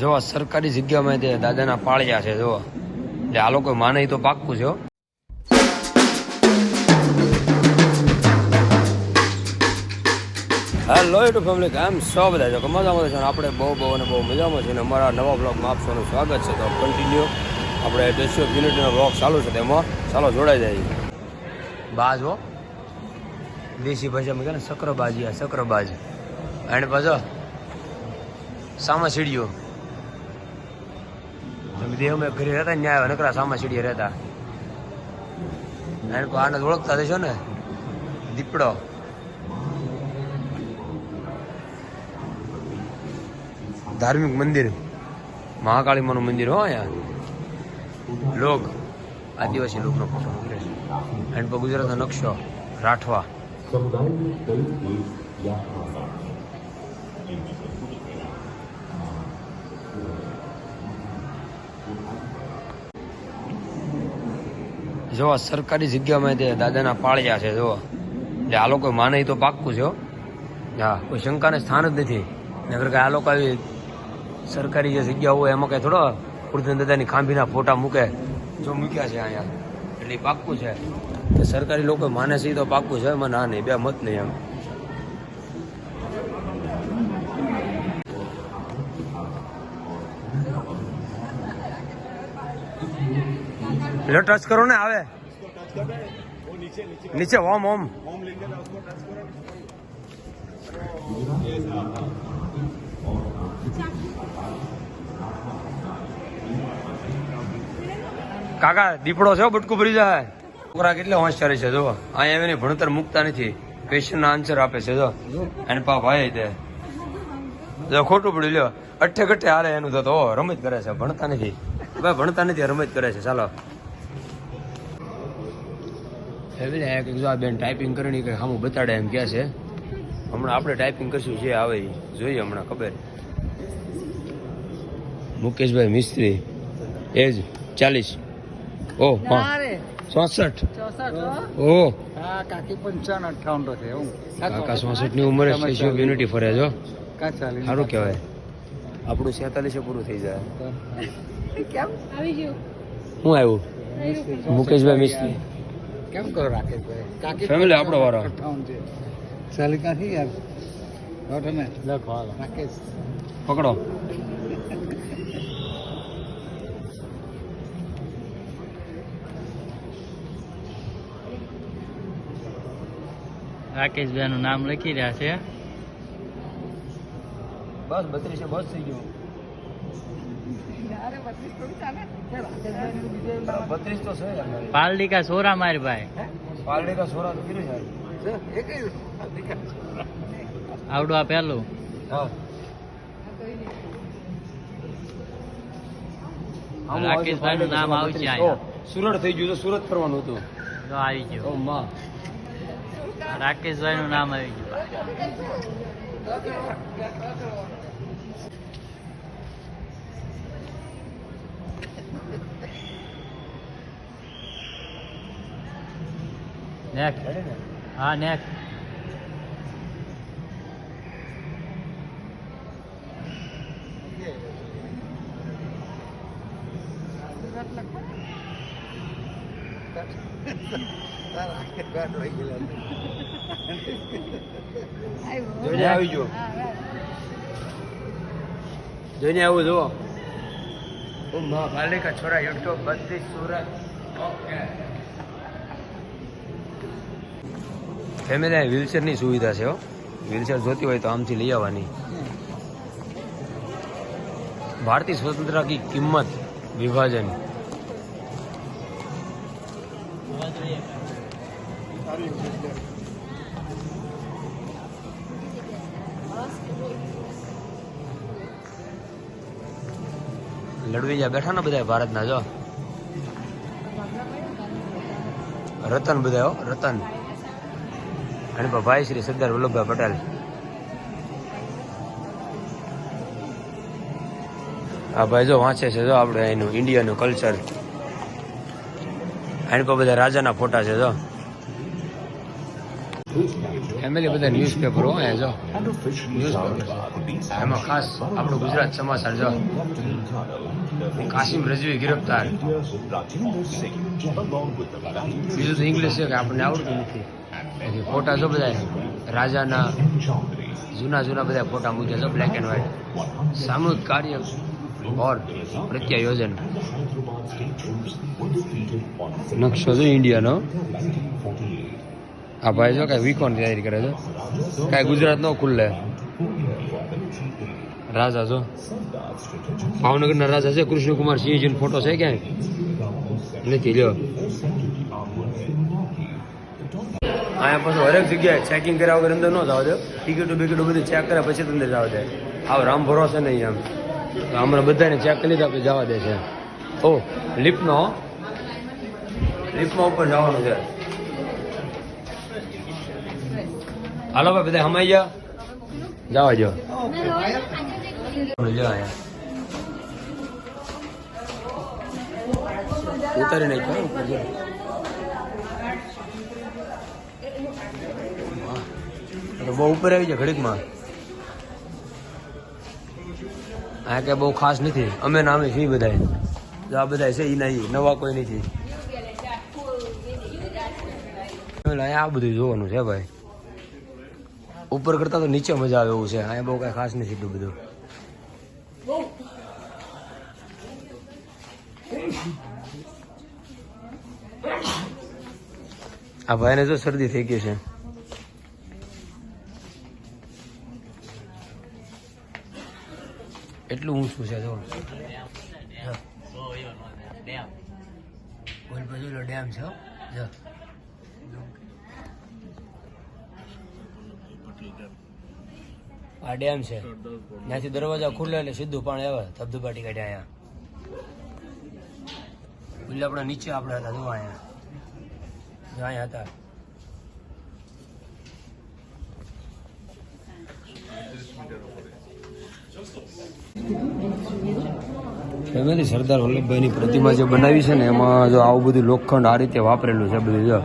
જો સરકારી જગ્યામાં તે દાદાના પાળ્યા છે, જો. એટલે આ લોકો માને તો પાક્કું છે. હેલો યુટ્યુબ ફેમિલી કેમ સો બધા? જો, મજામાં છો આપણે બહુ બહુ અને બહુ મજામાં છે અને અમારા નવા બ્લોગમાં આપ સ્વાગત છે. તો કન્ટિન્યુ આપણે ઓફ યુનિટીનો બ્લોગ ચાલુ છે તેમાં. ચાલો, જોડાઈ જાય. બાજ, હો. દેશી ભાષામાં કહે ને સક્રબાજી આ સક્રબાજ એન્ડ પાછો સામા સીડીઓ તમે દેવ મેં ઘરે રહેતા ન્યાય નકરા સામા સીડીએ રહેતા. એને તો આને ઓળખતા થશો ને, દીપડો. ધાર્મિક મંદિર. મહાકાળી માનું મંદિર હો અહીંયા. લોક આદિવાસી લોકનો ફોટો મૂકી છે. એન્ડ પર ગુજરાતનો નકશો, રાઠવા. જો આ સરકારી જગ્યામાં તે દાદાના પાળ્યા છે, જો. એટલે આ લોકો માને તો પાક્કું છે, હો. કોઈ શંકાને સ્થાન જ નથી. નગર કે આ લોકો આવી સરકારી જે જગ્યા હોય એમાં કંઈ થોડો કૃષ્ણ દાદાની ખાંભીના ફોટા મૂકે, જો મૂક્યા છે અહીંયા. એટલે પાક્કું છે. સરકારી લોકો માને છે તો પાક્કું છે, એમાં ના નહીં, બે મત નહીં એમ. લો ટચ કરો ને, આવે. નીચે હોમ હોમ કાકા, દીપડો છે બટકું ભરી જાય. છોકરા કેટલા હોશિયારી છે, જો. અહીંયા એને ભણતર મૂકતા નથી. ક્વેશ્ચન આન્સર આપે છે, જો. એને પા ભાઈ તે જો, ખોટું પડ્યું, લ્યો. અઠ્ઠે ગઠ્ઠે હારે એનું તો રમત કરે છે, ભણતા નથી. ભાઈ, ભણતા નથી, રમત કરે છે, ચાલો. ને એક જો આ બેન ટાઈપિંગ કરીને કે સામું બતાડે એમ કે છે. હમણાં આપણે ટાઈપિંગ કરશું જે આવે એ જોઈએ હમણાં ખબર. મુકેશભાઈ મિસ્ત્રી એજ ચાલીસ. ઓ ચોસઠ. ઓ. હા કાકી પંચાવન અઠાવન તો છે કાકા ચોસઠની ઉંમરે યુનિટી ફરે જો કા ચાલી સારું કહેવાય. આપણું છેતાલીસે પૂરું થઈ જાય. કેમ? શું આવ્યું? મુકેશભાઈ મિસ્ત્રી. કેમ કરો રાકેશભાઈ કાકી ફેમિલી આપણો વારો. છે. ચાલી ક્યાંથી યાર. હો તમે. લખો રાકેશ. પકડો. રાકેશભાઈ નું નામ લખી રહ્યા છે. બસ બત્રીસો બસ થઈ ગયું. બત્રીસ તો છે પાલડી કા સોરા મારી ભાઈ. પાલડી કા સોરા તો કીધું છે. આવડું આ પહેલું. રાકેશભાઈ નું નામ આવશે અહીંયા. સુરત થઈ ગયું તો સુરત ફરવાનું હતું. તો આવી ગયો. ઓ માં. રાકેશભાઈ નું નામ આવી ગયું. નેક હા નેક જોઈને આવી ગયો જોઈને આવું જુઓ. ઓ માં છોરા યુટ્યુબ બત્રીસ સુરત. ઓકે. ફેમિલી વ્હીલચેરની સુવિધા છે હો. વ્હીલચેર જોતી હોય તો આમથી લઈ આવવાની. ભારતીય સ્વતંત્રતા કી કિંમત વિભાજન. લડવીજા બેઠા ને બધા ભારતના, જો. રતન બધા રતન. અને ભાઈ શ્રી સરદાર વલ્લભભાઈ પટેલ. આ ભાઈ જો વાંચે છે જો આપણે એનું ઇન્ડિયાનું કલ્ચર એની પર બધા રાજાના ફોટા છે જો. ફેમિલી બધા ન્યૂઝપેપર હોય જો. એમાં ખાસ આપણું ગુજરાત સમાચાર જો. કાસિમ રજવી ગિરફ્તાર. બીજું તો ઇંગ્લિશ છે કે આપણને આવડતું નથી. પછી ફોટા જો બધા રાજાના જૂના જૂના બધા ફોટા મૂક્યા છે બ્લેક એન્ડ વ્હાઈટ સામૂહિક કાર્ય ઓર પ્રત્યાયોજન. નકશો છે ઇન્ડિયાનો. આ ભાઈ જો કાંઈ વીકોન તૈયારી કરે છે. કાંઈ ગુજરાત નો ખુલ્લે રાજા જો. ભાવનગરના રાજા છે, કૃષ્ણકુમાર સિંહજીનો ફોટો છે ક્યાંય? નથી લ્યો. અહીંયા પાછું હરેક જગ્યાએ ચેકિંગ કર્યા વગર અંદર ન જાવ દે. ટિકિટો બિકિટો બધું ચેક કર્યા પછી અંદર જવા દે. આવ રામ ભરોસે નહીં તો હમણાં બધાને ચેક કરી લીધા પછી જવા દે છે. ઓ, લિફ્ટનો? લિફ્ટમાં ઉપર જવાનું છે. હાલો ભાઈ, બધા હમાઈ ગયા? જવા જો ઉતારી નાખ્યો તો બહુ ઉપર આવી જાય ઘડીકમાં આ કે બહુ ખાસ નથી. અમે નામે છીએ બધા જો આ બધા છે એ નહીં. નવા કોઈ નથી. આ બધું જોવાનું છે ભાઈ. ઉપર કરતા તો નીચે મજા આવે એવું છે. અહીંયા બહુ કઈ ખાસ નથી એટલું બધું. આ ભાઈને તો શરદી થઈ ગઈ છે. એટલું ઊંચું છે જો. બાજુ ડેમ છે. જો. આ ડેમ છે. ત્યાંથી દરવાજા ખુલ્લે એટલે સીધું પાણી આવે. ધબધબાટી કાઢે અહીંયા. એટલે આપણે નીચે આપણે હતા જોવા અહીંયા. અહીંયા હતા. ફેમિલી સરદાર વલ્લભભાઈની પ્રતિમા જે બનાવી છે ને, એમાં જો આવું બધું લોખંડ આ રીતે વાપરેલું છે બધું, જો.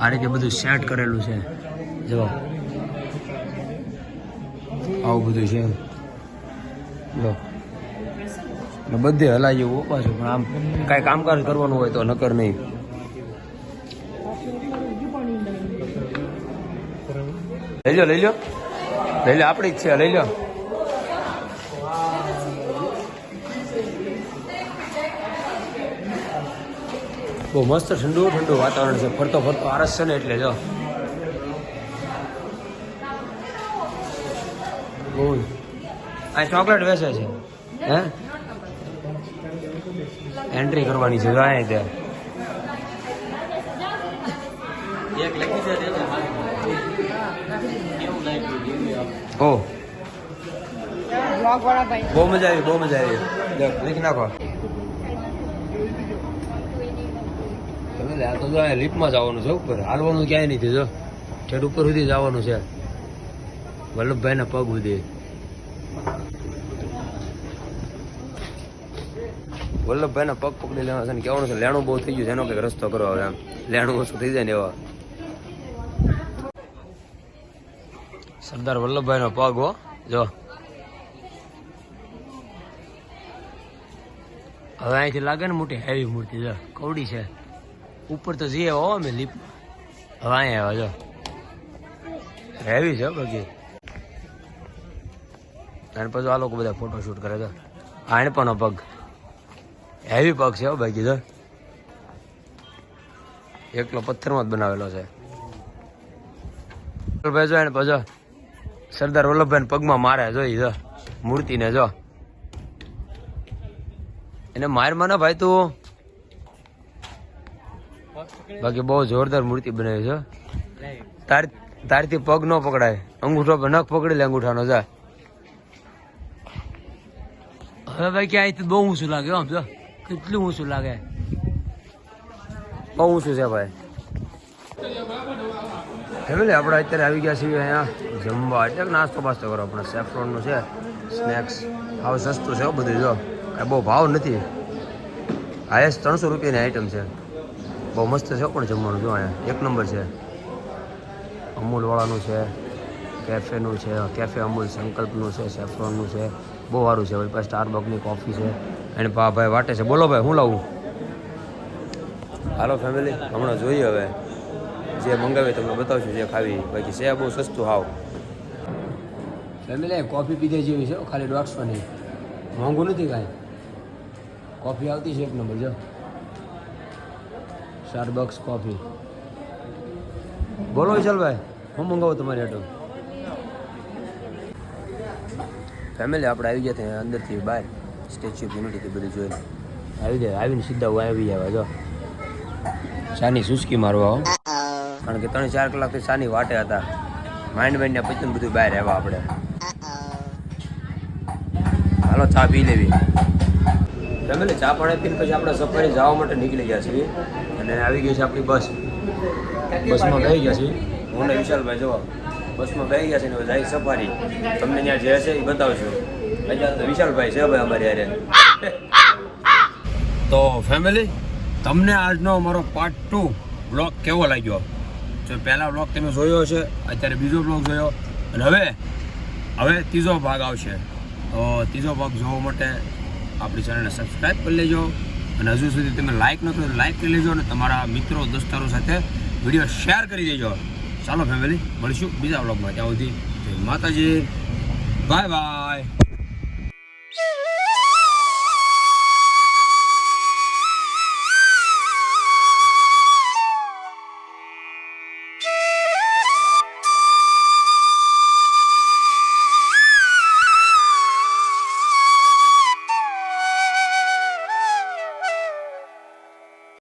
આ રીતે બધું સેટ કરેલું છે. જો. આવું બધું છે. જો. બધે હલાઈ જેવું પાછું પણ આમ કાંઈ કામકાજ કરવાનું હોય તો નકર નહીં. લઈ લો લઈ લો. લઈ લો, આપણી જ છે, લઈ લો. બહુ મસ્ત ઠંડુ ઠંડુ વાતાવરણ છે. ફરતો ફરતો આરસ છે ને એટલે જો. બહુ. આ ચોકલેટ વેચે છે. હે? એન્ટ્રી કરવાની છે જો અહીંયા ત્યાં લખી ઓ બહુ. મજા આવી બહુ મજા આવી. લે, નાખો. તમે લે, આ તો જવાનું છે ઉપર. હાલવાનું ક્યાંય નથી જો. ઠેઠ ઉપર સુધી જવાનું છે. વલ્લભભાઈના પગ સુધી. વલ્લભભાઈના પગ પકડી લેવા છે ને છે લેણું બહુ થઈ ગયું છે એનો કંઈક રસ્તો કરો હવે એમ. લેણું ઓછું થઈ જાય ને એવા. સરદાર વલ્લભભાઈનો પગ હો. જો. હવે અહીંથી લાગે ને મોટી હેવી મૂર્તિ જો. કવડી છે. ઉપર તો જઈએ હો અમે લીપ હવે અહીંયા આવ્યા, જો. હેવી છે બાકી અને પછી આ લોકો બધા ફોટોશૂટ કરે છે આણપણો પણ પગ. હેવી પગ છે હો બાકી, જો. એકલો પથ્થરમાં જ બનાવેલો છે. ભાઈ જો એને પછી સરદાર વલ્લભભાઈ પગમાં મારે જોઈ જો. મૂર્તિને, જો. એને માર ના ભાઈ તું. બાકી બહુ જોરદાર મૂર્તિ બનાવી છે. તાર તારથી પગ ન પકડાય. અંગૂઠો પર નખ પકડી લે અંગૂઠાનો જા. હવે ભાઈ કે અહીંથી બહુ ઊંચું લાગે આમ જો. કેટલું ઊંચું લાગે. બહુ ઊંચું છે ભાઈ. ફેમિલી આપણે અત્યારે આવી ગયા છીએ અહીંયા જમવા. એટલે નાસ્તો બાસ્તો કરો આપણે. સેફ્રોનનું છે સ્નેક્સ હાવ સસ્તું છે બધું જો. કાંઈ બહુ ભાવ નથી. હાઈએસ્ટ ત્રણસો રૂપિયાની આઈટમ છે. બહુ મસ્ત છે પણ જમવાનું જો અહીંયા. એક નંબર છે. અમૂલવાળાનું છે કેફેનું છે કેફે અમૂલ સંકલ્પનું છે સેફ્રોનનું છે. બહુ સારું છે. વળી પાસે સ્ટારબકની કોફી છે. એને પા ભાઈ વાટે છે. બોલો ભાઈ હું લાવું? હાલો ફેમિલી હમણાં જોઈએ હવે. જે મંગાવી તમને બતાવશું જે ખાવી. બાકી છે બહુ સસ્તું હાવ. ફેમિલી કોફી પીધે જેવી છે ખાલી દોઢસોની મોંઘું નથી કાંઈ? કોફી આવતી છે એક નંબર જો. સ્ટારબક્સ કોફી બોલો વિશાલભાઈ હું મંગાવું તમારી આટો. ફેમિલી આપણે આવી ગયા ત્યાં અંદરથી બહાર. સ્ટેચ્યુ ઓફ યુનિટીથી બધું જોઈને આવી જાય આવીને સીધા હું આવી જાય જો શાની સુસ્કી મારવા કારણ કે ત્રણ ચાર કલાકથી શાની વાટે હતા. માઇન્ડ માઇન્ડને પછી બધું બહાર આવ્યા આપણે. હાલો ચા પી લેવી. ફેમિલી ચા પાણી પીને પછી આપણે સફારી જવા માટે નીકળી ગયા છીએ. અને આવી ગઈ છે આપણી બસ. બસમાં બેસી ગયા છીએ. હું ને વિશાલભાઈ જવા બસમાં બેસી ગયા છે ને જાય સફારી. તમને ત્યાં જે છે એ બતાવશું અત્યારે તો વિશાલભાઈ છે ભાઈ અમારી યારે તો ફેમિલી તમને આજનો અમારો પાર્ટ ટુ બ્લોગ કેવો લાગ્યો? જો પહેલા બ્લોગ તમે જોયો છે અત્યારે બીજો બ્લોગ જોયો. અને હવે હવે ત્રીજો ભાગ આવશે. તો ત્રીજો ભાગ જોવા માટે આપણી ચેનલને સબસ્ક્રાઈબ કરી લેજો. અને હજુ સુધી તમે લાઇક ન લાઇક કરી લેજો અને તમારા મિત્રો, દોસ્તારો સાથે વીડિયો શેર કરી દેજો. ચાલો ફેમિલી મળીશું બીજા બ્લોગમાં ત્યાં સુધી માતાજી. Bye bye